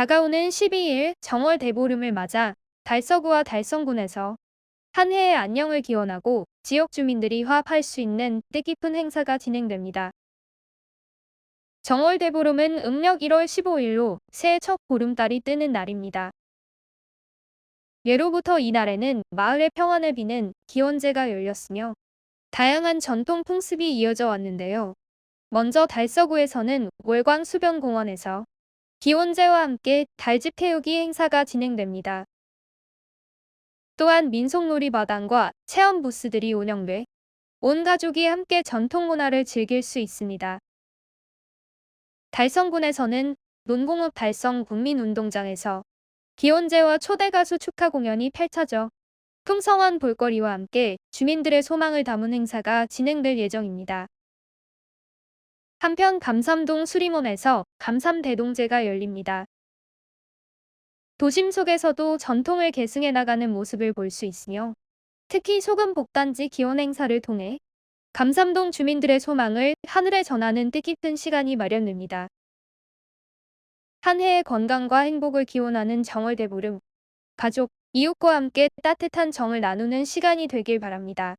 다가오는 12일 정월 대보름을 맞아 달서구와 달성군에서 한 해의 안녕을 기원하고 지역 주민들이 화합할 수 있는 뜻깊은 행사가 진행됩니다. 정월 대보름은 음력 1월 15일로 새해 첫 보름달이 뜨는 날입니다. 예로부터 이날에는 마을의 평안을 비는 기원제가 열렸으며 다양한 전통 풍습이 이어져 왔는데요. 먼저 달서구에서는 월광 수변공원에서 기원제와 함께 달집 태우기 행사가 진행됩니다. 또한 민속놀이 마당과 체험 부스들이 운영돼 온 가족이 함께 전통 문화를 즐길 수 있습니다. 달성군에서는 논공읍 달성 국민운동장에서 기원제와 초대 가수 축하 공연이 펼쳐져 풍성한 볼거리와 함께 주민들의 소망을 담은 행사가 진행될 예정입니다. 한편 감삼동 수림원에서 감삼대동제가 열립니다. 도심 속에서도 전통을 계승해 나가는 모습을 볼 수 있으며 특히 소금 복단지 기원 행사를 통해 감삼동 주민들의 소망을 하늘에 전하는 뜻깊은 시간이 마련됩니다. 한 해의 건강과 행복을 기원하는 정월대보름, 가족, 이웃과 함께 따뜻한 정을 나누는 시간이 되길 바랍니다.